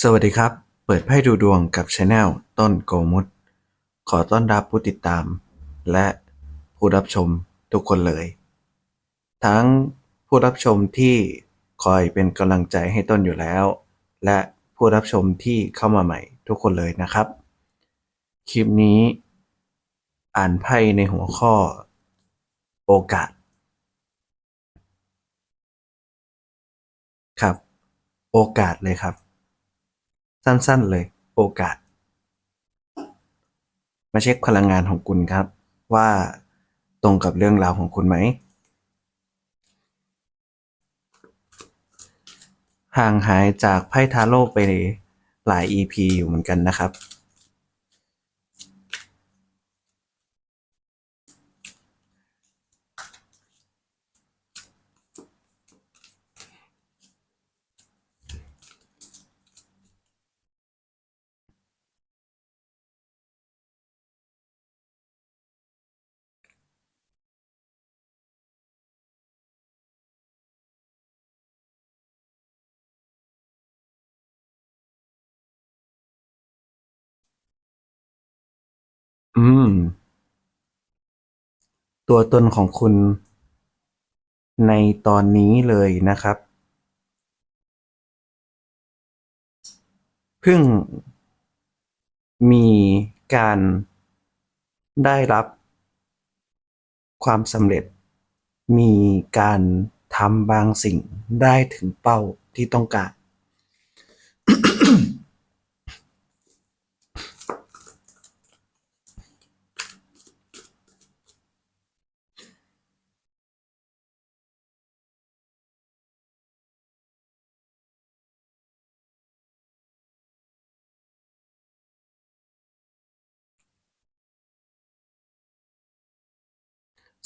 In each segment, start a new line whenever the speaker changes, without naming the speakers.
สวัสดีครับ เปิดไพ่ดูดวงกับช anel ต้นโกมุตขอต้อนรับผู้ติดตาม และผู้รับชมทุกคนเลย ทั้งผู้รับชมที่คอยเป็นกำลังใจให้ต้นอยู่แล้ว และผู้รับชมที่เข้ามาใหม่ทุกคนเลยนะครับ คลิปนี้ อ่านไพ่ในหัวข้อ โอกาส ครับ โอกาสเลยครับ สั้นๆ เลย โอกาส มาเช็คพลังงานของคุณครับ ว่าตรงกับเรื่องราวของคุณไหม ห่างหายจากไพ่ทาโร่ไปหลาย EP อยู่เหมือนกันนะครับ อืม ตัวตนของคุณในตอนนี้เลยนะครับ เพิ่งมีการได้รับความสำเร็จ มีการทำบางสิ่งได้ถึงเป้าที่ต้องการ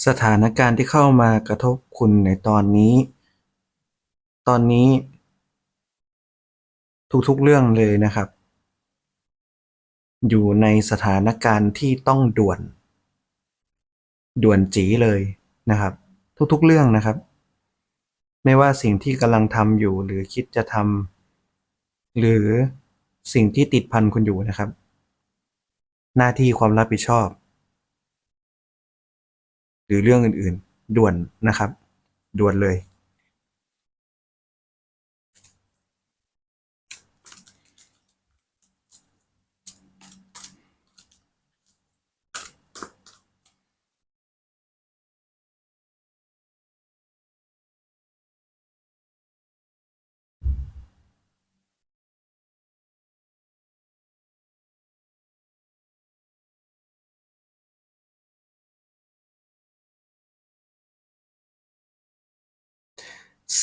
สถานการณ์ที่เข้ามากระทบคุณในตอนนี้ ตอนนี้ ทุกๆเรื่องเลยนะครับ อยู่ในสถานการณ์ที่ต้องด่วน ด่วนจีเลยนะครับ ทุกๆเรื่องนะครับ ไม่ว่าสิ่งที่กำลังทำอยู่หรือคิดจะทำหรือสิ่งที่ติดพันคุณอยู่นะครับ หน้าที่ความรับผิดชอบ หรือเรื่องอื่นๆ ด่วนนะครับ ด่วนเลย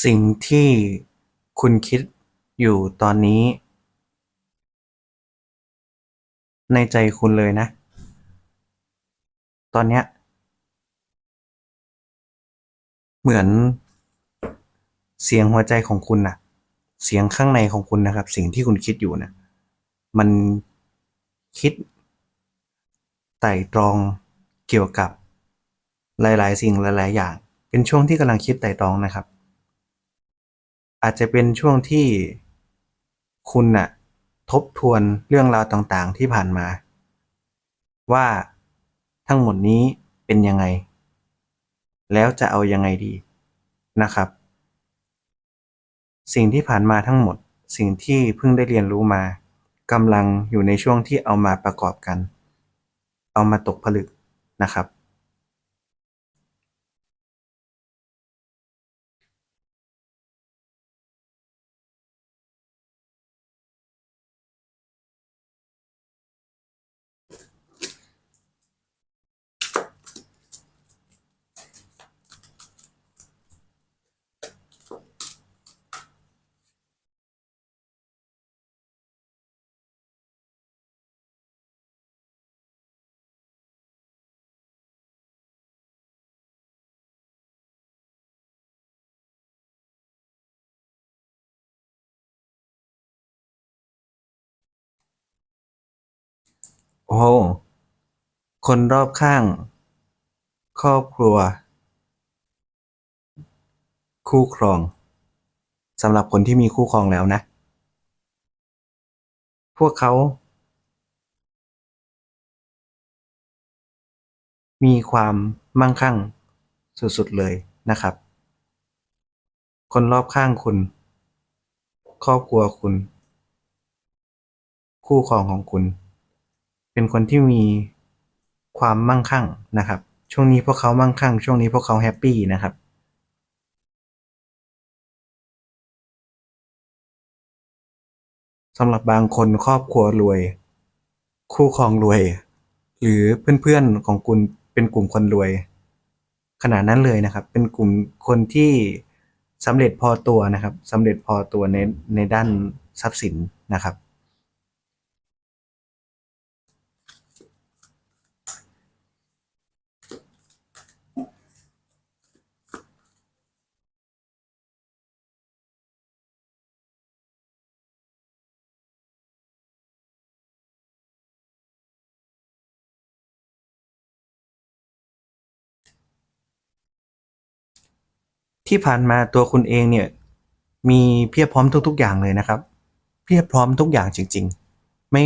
สิ่งที่คุณคิดอยู่ตอนนี้ ในใจคุณเลยนะ ตอนเนี้ย เหมือนเสียงหัวใจของคุณน่ะ เสียงข้างในของคุณนะครับ สิ่งที่คุณคิดอยู่น่ะ มันคิดไต่ตรองเกี่ยวกับหลาย ๆ สิ่งหลาย ๆ อย่าง เป็นช่วงที่กำลังคิดไต่ตรองนะครับ อาจจะเป็นช่วงที่คุณน่ะทบทวนเรื่องราวต่างๆที่ผ่านมา ว่าทั้งหมดนี้เป็นยังไง แล้วจะเอายังไงดีนะครับ สิ่งที่ผ่านมาทั้งหมด สิ่งที่เพิ่งได้เรียนรู้มากำลังอยู่ในช่วงที่เอามาประกอบกัน เอามาตกผลึกนะครับ โอ้โหคนรอบข้าง ครอบครัว คู่ครองสำหรับคนที่มีคู่ครองแล้วนะ พวกเขา มีความมั่งคั่งสุดๆเลยนะครับ คนรอบข้างคุณ ครอบครัวคุณ คู่ครองของคุณ เป็นคนที่มีความมั่งคั่งนะครับ ช่วงนี้พวกเขามั่งคั่ง ช่วงนี้พวกเขาแฮปปี้นะครับสำหรับบางคนครอบครัวรวย คู่ครองรวย หรือเพื่อนๆของคุณเป็นกลุ่มคนรวย ขนาดนั้นเลยนะครับ เป็นกลุ่มคนที่สำเร็จพอตัวนะครับสำเร็จพอตัวในในด้านทรัพย์สินนะครับ ที่ผ่านมาตัวคุณเองเนี่ยมีเพียบพร้อมทุก ๆ อย่างเลยนะครับ เพียบพร้อมทุกอย่างจริง ๆ ไม่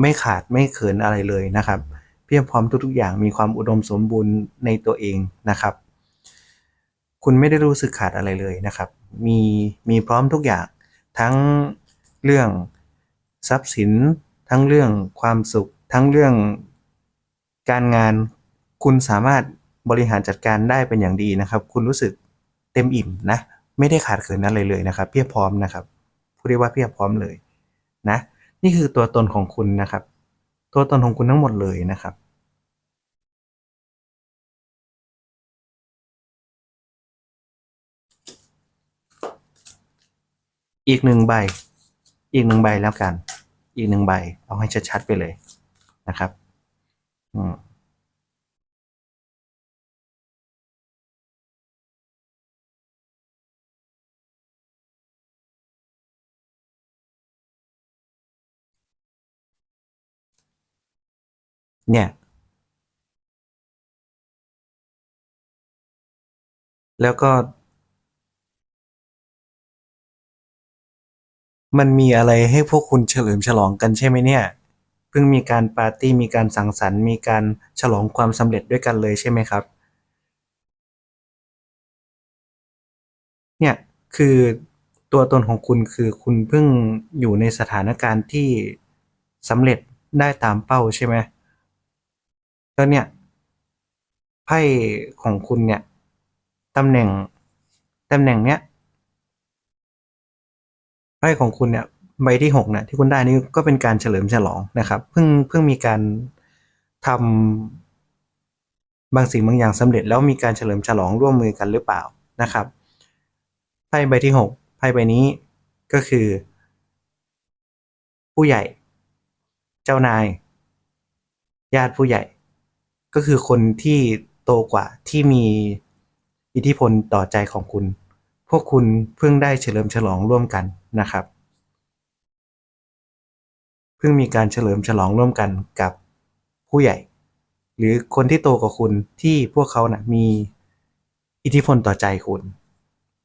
ไม่ขาดไม่เขินอะไรเลยนะครับ เพียบพร้อมทุกๆ อย่างมีความอุดมสมบูรณ์ในตัวเองนะครับ คุณไม่ได้รู้สึกขาดอะไรเลยนะครับ มีมีพร้อมทุกอย่างทั้งเรื่องทรัพย์สิน ทั้งเรื่องความสุข ทั้งเรื่องการงาน คุณสามารถบริหารจัดการได้เป็นอย่างดีนะครับ คุณรู้สึก เต็มอิ่มนะ ไม่ได้ขาดเขินอะไรเลยนะครับ เพียบพร้อมนะครับพูดได้ว่าเพียบพร้อมเลยนะ นี่คือตัวตนของคุณนะครับ ตัวตนของคุณทั้งหมดเลยนะครับอีกหนึ่งใบ อีกหนึ่งใบแล้วกัน อีกหนึ่งใบ เอาให้ชัดๆไปเลยนะครับ อืม เนี่ย แล้วก็ มันมีอะไรให้พวกคุณเฉลิมฉลองกันใช่ไหมเนี่ย เพิ่งมีการปาร์ตี้มีการสังสรรค์มีการฉลองความสำเร็จด้วยกันเลยใช่ไหมครับ เนี่ยคือตัวตนของคุณคือคุณเพิ่งอยู่ในสถานการณ์ที่สำเร็จได้ตามเป้าใช่ไหม แล้วเนี่ยไพ่ของคุณเนี่ยตำแหน่งตำแหน่งเนี้ยไพ่ของคุณเนี่ยใบที่หกเนี่ยที่คุณได้นี่ก็เป็นการเฉลิมฉลองนะครับเพิ่งเพิ่งมีการทำบางสิ่งบางอย่างสำเร็จแล้วมีการเฉลิมฉลองร่วมมือกันหรือเปล่านะครับไพ่ใบที่หกไพ่ใบนี้ก็คือ ผู้ใหญ่ เจ้านาย ญาติผู้ใหญ่ ก็คือคนที่โตกว่าที่มีอิทธิพลต่อใจของคุณ พวกคุณเพิ่งได้เฉลิมฉลองร่วมกันนะครับ เพิ่งมีการเฉลิมฉลองร่วมกันกับผู้ใหญ่ หรือคนที่โตกว่าคุณที่พวกเขานะ่ะมีอิทธิพลต่อใจคุณ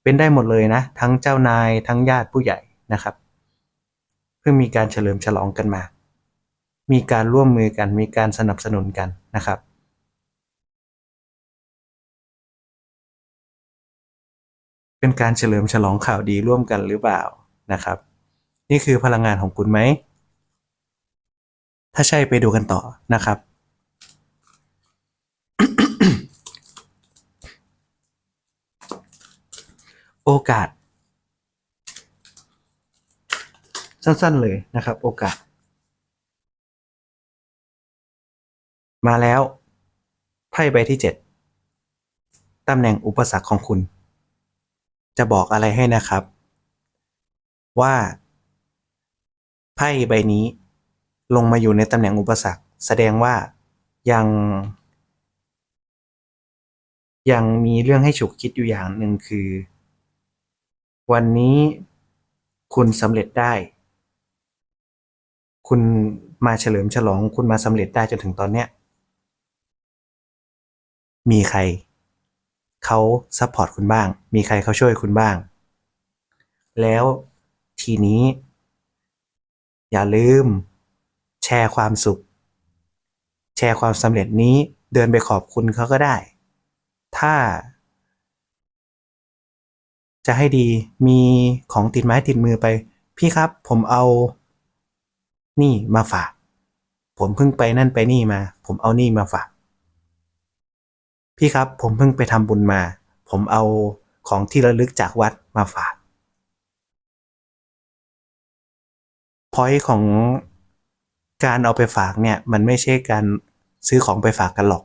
เป็นได้หมดเลยนะ ทั้งเจ้านายทั้งญาติผู้ใหญ่นะครับ เพิ่งมีการเฉลิมฉลองกันมา มีการร่วมมือกัน มีการสนับสนุนกันนะครับ เป็นการเฉลิมฉลองข่าวดีร่วมกันหรือเปล่านะครับ นี่คือพลังงานของคุณไหม ถ้าใช่ไปดูกันต่อนะครับ โอกาส สั้นๆเลยนะครับ โอกาส มาแล้วไพ่ใบที่เจ็ดตำแหน่งอุปสรรคของคุณ จะบอกอะไรให้นะครับ ว่า ไพ่ใบนี้ ลงมาอยู่ในตำแหน่งอุปสรรค แสดงว่ายัง ยังมีเรื่องให้ฉุกคิดอยู่อย่างหนึ่งคือ วันนี้คุณสำเร็จได้ คุณมาเฉลิมฉลองคุณมาสำเร็จได้จนถึงตอนเนี้ยมีใคร เขาซัพพอร์ตคุณบ้าง มีใครเขาช่วยคุณบ้าง แล้วทีนี้ อย่าลืม แชร์ความสุข แชร์ความสำเร็จนี้เดินไปขอบคุณเขาก็ได้ ถ้า จะให้ดีมีของติดไม้ติดมือไป พี่ครับผมเอา นี่มาฝาก ผมเพิ่งไปนั่นไปนี่มา ผมเอานี่มาฝาก พี่ครับผมเพิ่งไปทำบุญมา ผมเอาของที่ระลึกจากวัดมาฝากพอยของการเอาไปฝากเนี่ย มันไม่ใช่การซื้อของไปฝากกันหรอก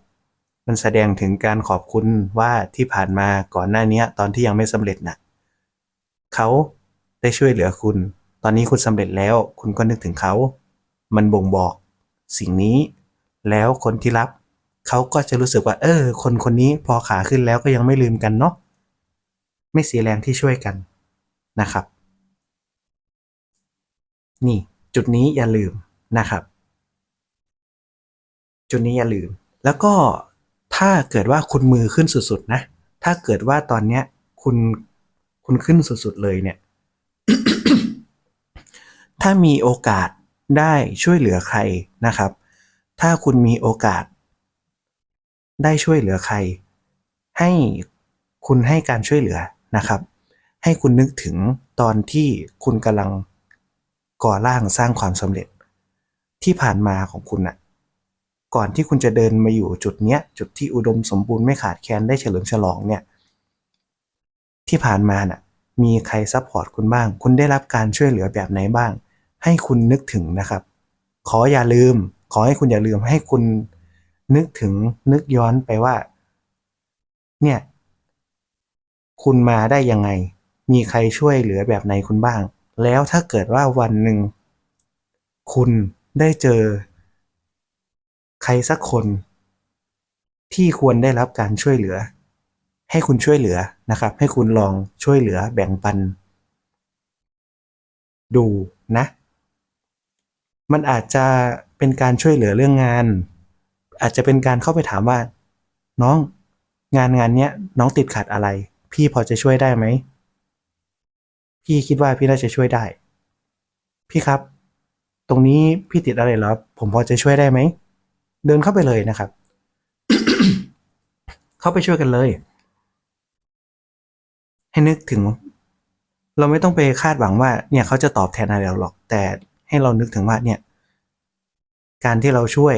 มันแสดงถึงการขอบคุณว่าที่ผ่านมาก่อนหน้านี้ตอนที่ยังไม่สำเร็จน่ะเขาได้ช่วยเหลือคุณ ตอนนี้คุณสำเร็จแล้วคุณก็นึกถึงเขา มันบ่งบอกสิ่งนี้ แล้วคนที่รับ เขาก็จะรู้สึกว่า เออ คนคนนี้พอขาขึ้นแล้วก็ยังไม่ลืมกันเนาะไม่เสียแรงที่ช่วยกันนะครับ นี่จุดนี้อย่าลืมนะครับ จุดนี้อย่าลืม แล้วก็ถ้าเกิดว่าคุณมือขึ้นสุดๆนะ ถ้าเกิดว่าตอนเนี้ยคุณคุณขึ้นสุดๆเลยเนี่ย ถ้ามีโอกาสได้ช่วยเหลือใครนะครับ ถ้าคุณมีโอกาส ได้ช่วยเหลือใคร ให้คุณให้การช่วยเหลือนะครับ ให้คุณนึกถึงตอนที่คุณกำลังก่อร่างสร้างความสำเร็จ ที่ผ่านมาของคุณน่ะก่อนที่คุณจะเดินมาอยู่จุดเนี้ย จุดที่อุดมสมบูรณ์ไม่ขาดแคลนได้เฉลิมฉลองเนี่ย ที่ผ่านมาน่ะ มีใครซัพพอร์ตคุณบ้าง คุณได้รับการช่วยเหลือแบบไหนบ้าง ให้คุณนึกถึงนะครับ ขออย่าลืม ขอให้คุณอย่าลืมให้คุณ นึกถึงนึกย้อนไปว่า เนี่ย คุณมาได้ยังไง มีใครช่วยเหลือแบบไหนคุณบ้าง แล้วถ้าเกิดว่าวันหนึ่ง คุณได้เจอ ใครสักคน ที่ควรได้รับการช่วยเหลือ ให้คุณช่วยเหลือนะครับ ให้คุณลองช่วยเหลือแบ่งปัน ดูนะ มันอาจจะเป็นการช่วยเหลือเรื่องงาน อาจจะเป็นการเข้าไปถามว่า น้อง งานงานเนี้ยน้องติดขัดอะไร พี่พอจะช่วยได้ไหม พี่คิดว่าพี่น่าจะช่วยได้ พี่ครับ ตรงนี้พี่ติดอะไรเหรอผมพอจะช่วยได้ไหม เดินเข้าไปเลยนะครับ เข้าไปช่วยกันเลย ให้นึกถึง เราไม่ต้องไปคาดหวังว่า เนี่ยเขาจะตอบแทนอะไรเราหรอก แต่ให้เรานึกถึงว่าเนี่ย การที่เราช่วย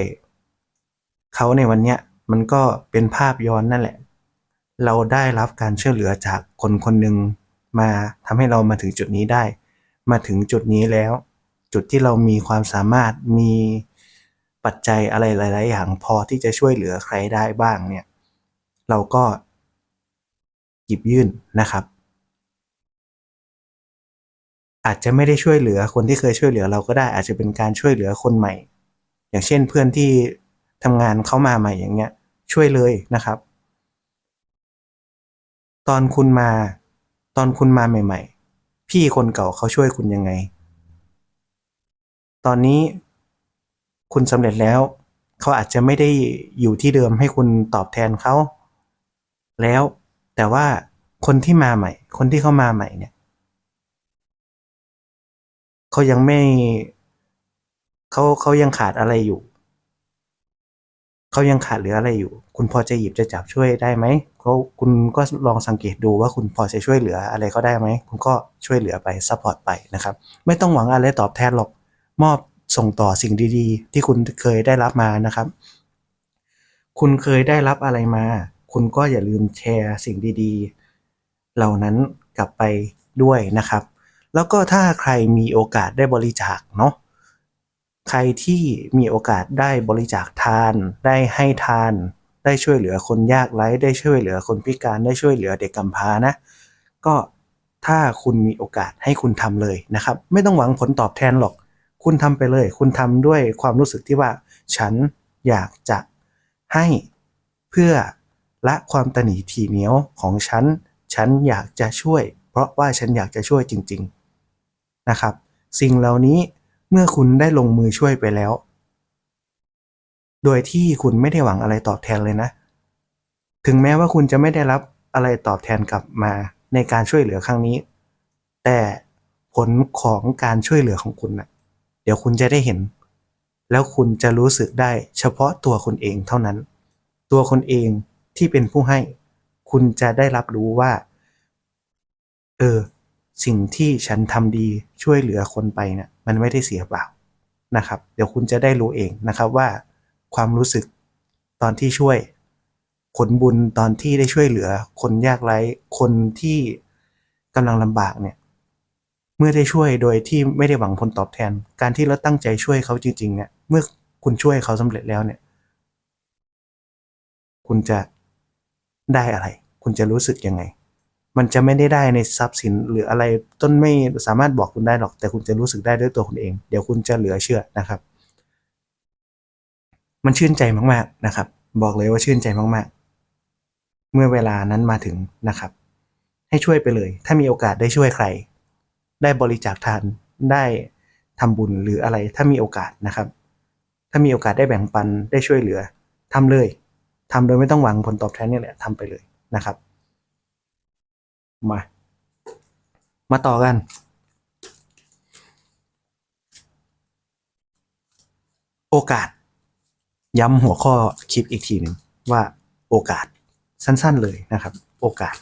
เขาในวันเนี้ยมันก็เป็นภาพย้อนนั่นแหละ เราได้รับการช่วยเหลือจากคนคนหนึ่งมาทำให้เรามาถึงจุดนี้ได้ มาถึงจุดนี้แล้ว จุดที่เรามีความสามารถมีปัจจัยอะไรหลาย ๆ อย่างพอที่จะช่วยเหลือใครได้บ้างเนี่ย เราก็หยิบยื่นนะครับ อาจจะไม่ได้ช่วยเหลือคนที่เคยช่วยเหลือเราก็ได้ อาจจะเป็นการช่วยเหลือคนใหม่ อย่างเช่นเพื่อนที่ ทำงานเข้ามาใหม่อย่างเงี้ย ช่วยเลยนะครับ ตอนคุณมา ตอนคุณมาใหม่ ๆ พี่คนเก่าเขาช่วยคุณยังไง ตอนนี้คุณสำเร็จแล้ว เขาอาจจะไม่ได้อยู่ที่เดิมให้คุณตอบแทนเขา แล้วแต่ว่าคนที่มาใหม่ คนที่เข้ามาใหม่เนี่ยเขายังไม่เขาเขายังขาดอะไรอยู่ เขายังขาดเหลืออะไรอยู่ คุณพอจะหยิบจะจับช่วยได้ไหมเขาคุณก็ลองสังเกตดูว่าคุณพอจะช่วยเหลืออะไรเขาได้ไหม คุณก็ช่วยเหลือไปซัพพอร์ตไปนะครับ ไม่ต้องหวังอะไรตอบแทนหรอก มอบส่งต่อสิ่งดีๆ ที่คุณเคยได้รับมานะครับ คุณเคยได้รับอะไรมา คุณก็อย่าลืมแชร์สิ่งดีๆ เหล่านั้นกลับไปด้วยนะครับ แล้วก็ถ้าใครมีโอกาสได้บริจาคเนาะ ใครที่มีโอกาสได้บริจาคทาน ได้ให้ทาน ได้ช่วยเหลือคนยากไร้ ได้ช่วยเหลือคนพิการ ได้ช่วยเหลือเด็กกำพร้านะ ก็ถ้าคุณมีโอกาสให้คุณทำเลยนะครับ ไม่ต้องหวังผลตอบแทนหรอก คุณทำไปเลย คุณทำด้วยความรู้สึกที่ว่า ฉันอยากจะให้เพื่อละความตนีทีเหนียวของฉัน ฉันอยากจะช่วย เพราะว่าฉันอยากจะช่วยจริง ๆนะครับ สิ่งเหล่านี้ เมื่อคุณได้ลงมือช่วยไปแล้ว โดยที่คุณไม่ได้หวังอะไรตอบแทนเลยนะ ถึงแม้ว่าคุณจะไม่ได้รับอะไรตอบแทนกลับมาในการช่วยเหลือครั้งนี้ แต่ผลของการช่วยเหลือของคุณนะเดี๋ยวคุณจะได้เห็น แล้วคุณจะรู้สึกได้เฉพาะตัวคุณเองเท่านั้น ตัวคนเองที่เป็นผู้ให้ คุณจะได้รับรู้ว่า เออ สิ่งที่ฉันทำดีช่วยเหลือคนไปเนี่ยมันไม่ได้เสียเปล่านะครับ เดี๋ยวคุณจะได้รู้เองนะครับว่าความรู้สึกตอนที่ช่วย ผลบุญตอนที่ได้ช่วยเหลือ คนยากไร้คนที่กำลังลำบากเนี่ย เมื่อได้ช่วยโดยที่ไม่ได้หวังผลตอบแทน การที่เราตั้งใจช่วยเขาจริงๆเนี่ยเมื่อคุณช่วยเขาสำเร็จแล้วเนี่ย คุณจะได้อะไร คุณจะรู้สึกยังไง มันจะไม่ได้ได้ในทรัพย์สินหรืออะไรต้นไม่สามารถบอกคุณได้หรอก แต่คุณจะรู้สึกได้ด้วยตัวคุณเอง เดี๋ยวคุณจะเหลือเชื่อนะครับ มันชื่นใจมากๆนะครับ บอกเลยว่าชื่นใจมากๆ เมื่อเวลานั้นมาถึงนะครับ ให้ช่วยไปเลย ถ้ามีโอกาสได้ช่วยใคร ได้บริจาคทานได้ทำบุญหรืออะไรถ้ามีโอกาสนะครับ ถ้ามีโอกาสได้แบ่งปันได้ช่วยเหลือทำเลยทำโดยไม่ต้องหวังผลตอบแทนนี่แหละทำไปเลยนะครับ มา มาต่อกัน โอกาส ย้ำหัวข้อคลิปอีกทีหนึ่งว่าโอกาสสั้นๆเลยนะครับ โอกาส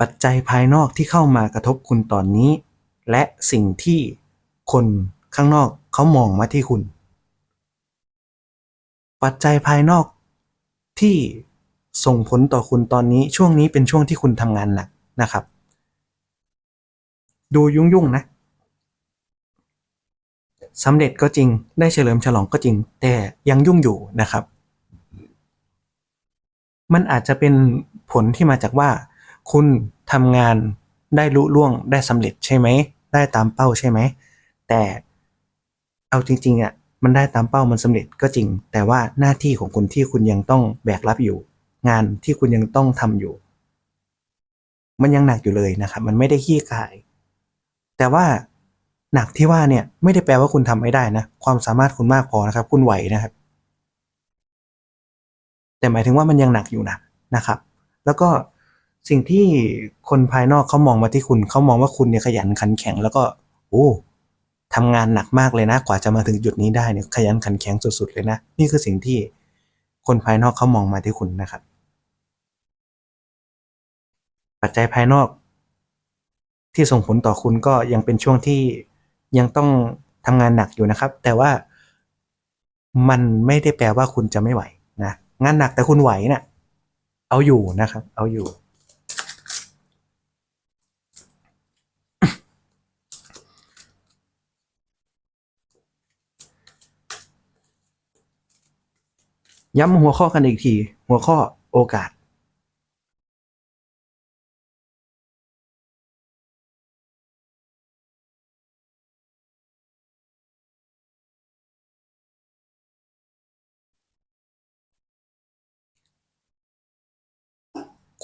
ปัจจัยภายนอกที่เข้ามากระทบคุณตอนนี้ และสิ่งที่คนข้างนอกเขามองมาที่คุณ ปัจจัยภายนอกที่ส่งผลต่อคุณตอนนี้ช่วงนี้เป็นช่วงที่คุณทำงานหนักนะครับ ดูยุ่งยุ่งนะสำเร็จก็จริงได้เฉลิมฉลองก็จริง แต่ยังยุ่งอยู่นะครับ มันอาจจะเป็นผลที่มาจากว่า คุณทำงาน ได้ลุล่วงได้สำเร็จใช่ไหม ได้ตามเป้าใช่ไหม แต่เอาจริงๆอะมันได้ตามเป้ามันสำเร็จก็จริง แต่ว่าหน้าที่ของคุณที่คุณยังต้องแบกรับอยู่ งานที่คุณยังต้องทำอยู่ มันยังหนักอยู่เลยนะครับ มันไม่ได้ขี้ขาย แต่ว่าหนักที่ว่าเนี่ยไม่ได้แปลว่าคุณทำไม่ได้นะ ความสามารถคุณมากพอนะครับ คุณไหวนะครับ แต่หมายถึงว่ามันยังหนักอยู่นะนะครับ แล้วก็ สิ่งที่คนภายนอกเขามองมาที่คุณเขามองว่าคุณเนี่ยขยันขันแข็ง แล้วก็โอ้ทำงานหนักมากเลยนะ กว่าจะมาถึงจุดนี้ได้เนี่ยขยันขันแข็งสุดๆเลยนะ นี่คือสิ่งที่คนภายนอกเขามองมาที่คุณนะครับ ปัจจัยภายนอก ที่ส่งผลต่อคุณก็ยังเป็นช่วงที่ยังต้องทำงานหนักอยู่นะครับ แต่ว่ามันไม่ได้แปลว่าคุณจะไม่ไหวนะงานหนักแต่คุณไหวนะ่ะเอาอยู่นะครับ เอาอยู่ ย้ำหัวข้อกันอีกที หัวข้อโอกาส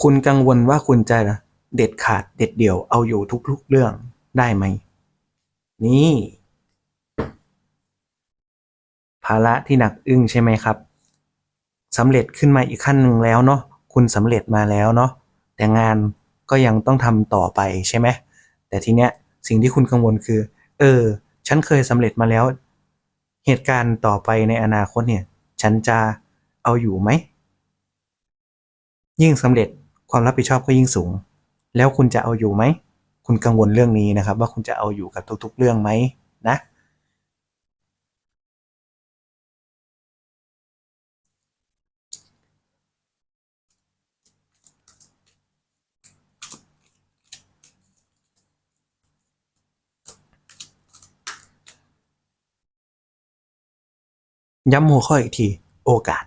คุณกังวลว่าคุณจะเด็ดขาดเด็ดเดี่ยวเอาอยู่ทุกๆเรื่องได้ไหม นี่ ภาระที่หนักอึ้งใช่ไหมครับ สำเร็จขึ้นมาอีกขั้นหนึ่งแล้วเนาะคุณสำเร็จมาแล้วเนาะแต่งานก็ยังต้องทำต่อไปใช่ไหมแต่ทีเนี้ยสิ่งที่คุณกังวลคือ เออ ฉันเคยสำเร็จมาแล้ว เหตุการณ์ต่อไปในอนาคตเนี่ย ฉันจะเอาอยู่ไหม ยิ่งสำเร็จความรับผิดชอบก็ยิ่งสูง แล้วคุณจะเอาอยู่ไหม คุณกังวลเรื่องนี้นะครับ ว่าคุณจะเอาอยู่กับทุกๆ เรื่องไหมนะ ย้ำหัวข้ออีกที โอกาส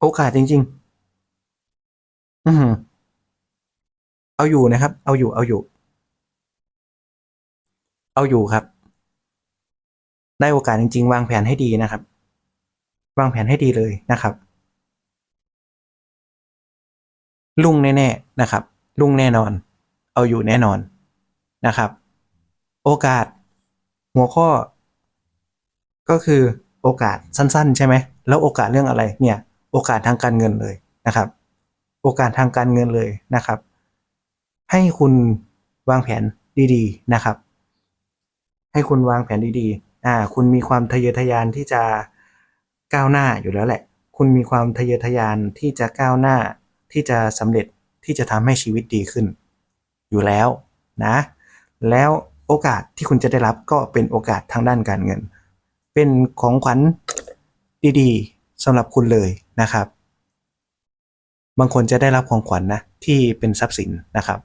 โอกาสจริง ๆ อือเอาอยู่นะครับ เอาอยู่ เอาอยู่ เอาอยู่ครับ ได้โอกาสจริง ๆ วางแผนให้ดีนะครับ วางแผนให้ดีเลยนะครับ ลุ่งแน่ๆนะครับ ลุ่งแน่นอน เอาอยู่แน่นอนนะครับ โอกาสหัวข้อ ก็คือโอกาสสั้น ๆ ใช่ไหมแล้วโอกาสเรื่องอะไรเนี่ย โอกาสทางการเงินเลยนะครับ โอกาสทางการเงินเลยนะครับ ให้คุณวางแผนดี ๆ นะครับ ให้คุณวางแผนดีๆอ่าคุณมีความทะเยอทะยานที่จะก้าวหน้าอยู่แล้วแหละ คุณมีความทะเยอทะยานที่จะก้าวหน้าที่จะสำเร็จที่จะทำให้ชีวิตดีขึ้น อยู่แล้วนะ แล้วโอกาสที่คุณจะได้รับก็เป็นโอกาสทางด้านการเงิน เป็นของขวัญดีๆสำหรับคุณเลยนะครับ บางคนจะได้รับของขวัญนะที่เป็นทรัพย์สินนะครับ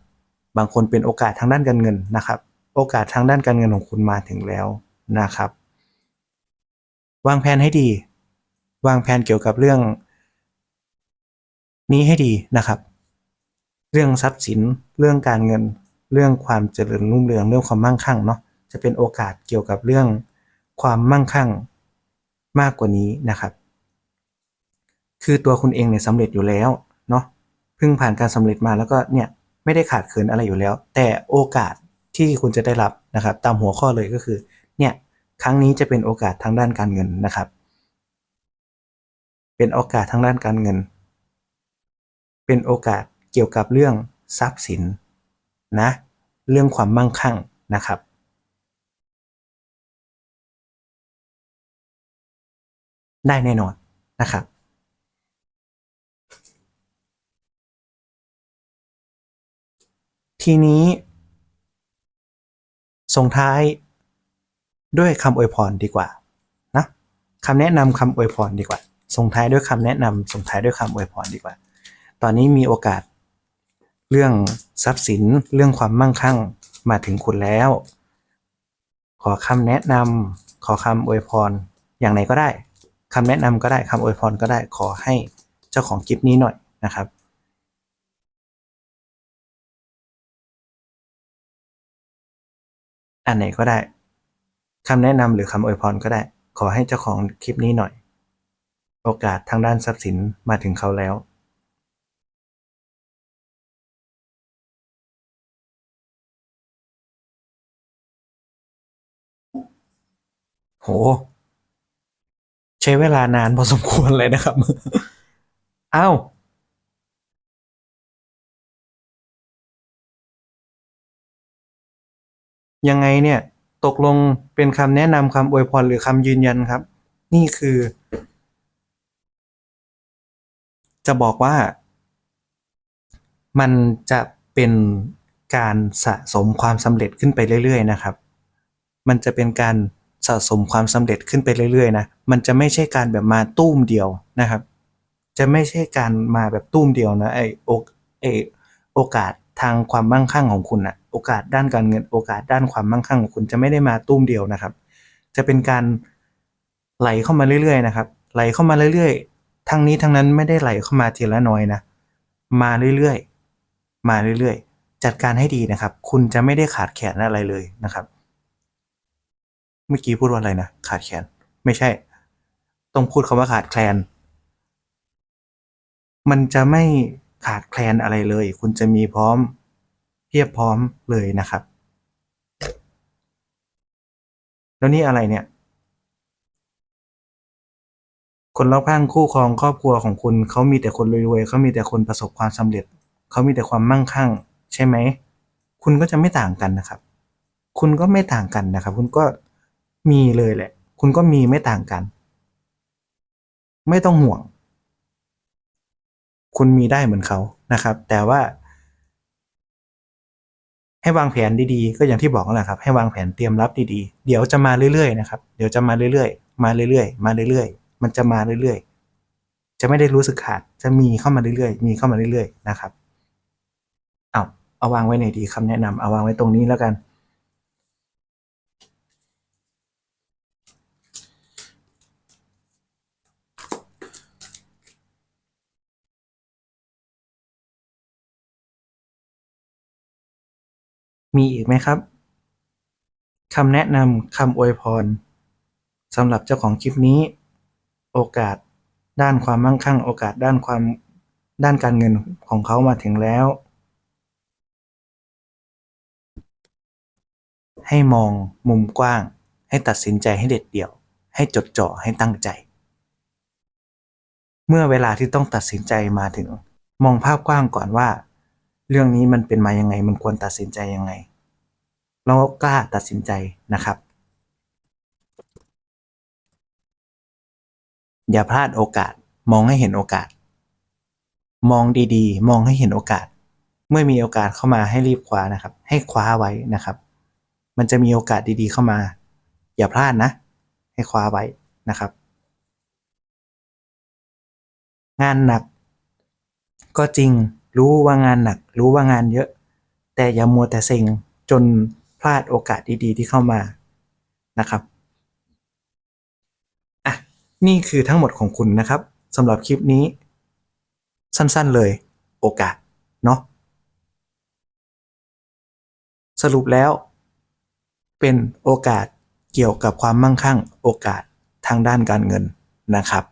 บางคนเป็นโอกาสทางด้านการเงินนะครับ โอกาสทางด้านการเงินของคุณมาถึงแล้วนะครับ วางแผนให้ดี วางแผนเกี่ยวกับเรื่อง นี้ให้ดีนะครับ เรื่องทรัพย์สิน เรื่องการเงิน เรื่องความเจริญรุ่งเรือง เรื่องความมั่งคั่งเนาะ จะเป็นโอกาสเกี่ยวกับเรื่องความมั่งคั่งมากกว่านี้นะครับ คือตัวคุณเองเนี่ยสำเร็จอยู่แล้วเนาะ เพิ่งผ่านการสำเร็จมาแล้วก็เนี่ยไม่ได้ขาดเขินอะไรอยู่แล้ว แต่โอกาส ที่คุณจะได้รับนะครับ ตามหัวข้อเลยก็คือ เนี่ยครั้งนี้จะเป็นโอกาสทางด้านการเงินนะครับ เป็นโอกาสทางด้านการเงิน เป็นโอกาสเกี่ยวกับเรื่องทรัพย์สินนะ เรื่องความมั่งคั่งนะครับ ได้แน่นอนนะครับทีนี้ ส่งท้าย ด้วยคำอวยพรดีกว่านะคำแนะนำคำอวยพรดีกว่า ส่งท้ายด้วยคำแนะนำส่งท้ายด้วยคำอวยพรดีกว่า ตอนนี้มีโอกาส เรื่องทรัพย์สินเรื่องความมั่งคั่งมาถึงคุณแล้ว ขอคำแนะนำขอคำอวยพรอย่างไหนก็ได้คำแนะนำก็ได้คำอวยพรก็ได้ขอให้เจ้าของคลิปนี้หน่อยนะครับ อันไหนก็ได้คำแนะนำหรือคำอวยพรก็ได้ ขอให้เจ้าของคลิปนี้หน่อย โอกาสทางด้านทรัพย์สินมาถึงเขาแล้วโห ใช้เวลานานพอสมควรเลยนะครับ อ้าว ยังไงเนี่ยตกลงเป็นคำแนะนำคำอวยพรหรือคำยืนยันครับ นี่คือ จะบอกว่า มันจะเป็นการสะสมความสำเร็จขึ้นไปเรื่อยๆ นะครับ มันจะเป็นการสะสมความสำเร็จขึ้นไปเรื่อยๆ นะ มันจะไม่ใช่การแบบมาตุ้มเดียวนะครับ จะไม่ใช่การมาแบบตุ้มเดียวนะไอโอไอโอกาส ทางความมั่งคั่งของคุณอะโอกาสด้านการเงินโอกาสด้านความมั่งคั่งของคุณจะไม่ได้มาตุ้มเดียวนะครับ จะเป็นการไหลเข้ามาเรื่อยๆนะครับ ไหลเข้ามาเรื่อยๆ ทั้งนี้ทั้งนั้นไม่ได้ไหลเข้ามาทีละน้อยนะ มาเรื่อยๆ มาเรื่อยๆ จัดการให้ดีนะครับ คุณจะไม่ได้ขาดแขนอะไรเลยนะครับ เมื่อกี้พูดว่าอะไรนะ ขาดแคลนไม่ใช่ ต้องพูดคำว่าขาดแคลน มันจะไม่ ขาดแคลนอะไรเลย คุณจะมีพร้อมเพียบพร้อมเลยนะครับ แล้วนี่อะไรเนี่ย คนรอบข้างคู่ครองครอบครัวของคุณเขามีแต่คนรวยๆเขามีแต่คนประสบความสำเร็จเขามีแต่ความมั่งคั่ง ใช่ไหม คุณก็จะไม่ต่างกันนะครับ คุณก็ไม่ต่างกันนะครับ คุณก็มีเลยแหละ คุณก็มีไม่ต่างกัน ไม่ต้องห่วง คุณมีได้เหมือนเขานะครับ แต่ว่า ให้วางแผนดีๆ ก็อย่างที่บอกนั่นแหละครับ ให้วางแผนเตรียมรับดีๆ เดี๋ยวจะมาเรื่อยๆนะครับ เดี๋ยวจะมาเรื่อยๆ มาเรื่อยๆ มาเรื่อยๆ มันจะมาเรื่อยๆ จะไม่ได้รู้สึกขาด จะมีเข้ามาเรื่อยๆ มีเข้ามาเรื่อยๆ นะครับ เอาเอาวางไว้ไหนดีคำแนะนำเอาวางไว้ตรงนี้แล้วกัน มีอีกไหมครับคำแนะนำคำอวยพรสำหรับเจ้าของคลิปนี้ โอกาสด้านความมั่งคั่ง โอกาสด้านความด้านการเงินของเขามาถึงแล้ว ให้มองมุมกว้าง ให้ตัดสินใจให้เด็ดเดี่ยว ให้จดจ่อให้ตั้งใจ เมื่อเวลาที่ต้องตัดสินใจมาถึง มองภาพกว้างก่อนว่า เรื่องนี้มันเป็นมายังไง มันควรตัดสินใจยังไงแล้วกล้าตัดสินใจนะครับ อย่าพลาดโอกาสมองให้เห็นโอกาส มองดีๆ มองให้เห็นโอกาส เมื่อมีโอกาสเข้ามาให้รีบคว้านะครับ ให้คว้าไว้นะครับ มันจะมีโอกาสดีๆเข้ามา อย่าพลาดนะ ให้คว้าไว้นะครับ งานหนักก็จริง รู้ว่างานหนัก รู้ว่างานเยอะ แต่อย่ามัวแต่เซ็งจนพลาดโอกาสดีๆ ที่เข้ามานะครับอะนี่คือทั้งหมดของคุณนะครับสำหรับคลิปนี้ สั้นๆเลยโอกาสเนาะสรุปแล้ว เป็นโอกาสเกี่ยวกับความมั่งคั่งโอกาสทางด้านการเงินนะครับ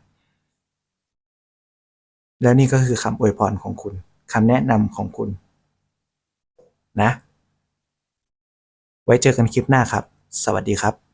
แล้วนี่ก็คือคำอวยพรของคุณ คำแนะนำของคุณ นะ ไว้เจอกันคลิปหน้าครับ สวัสดีครับ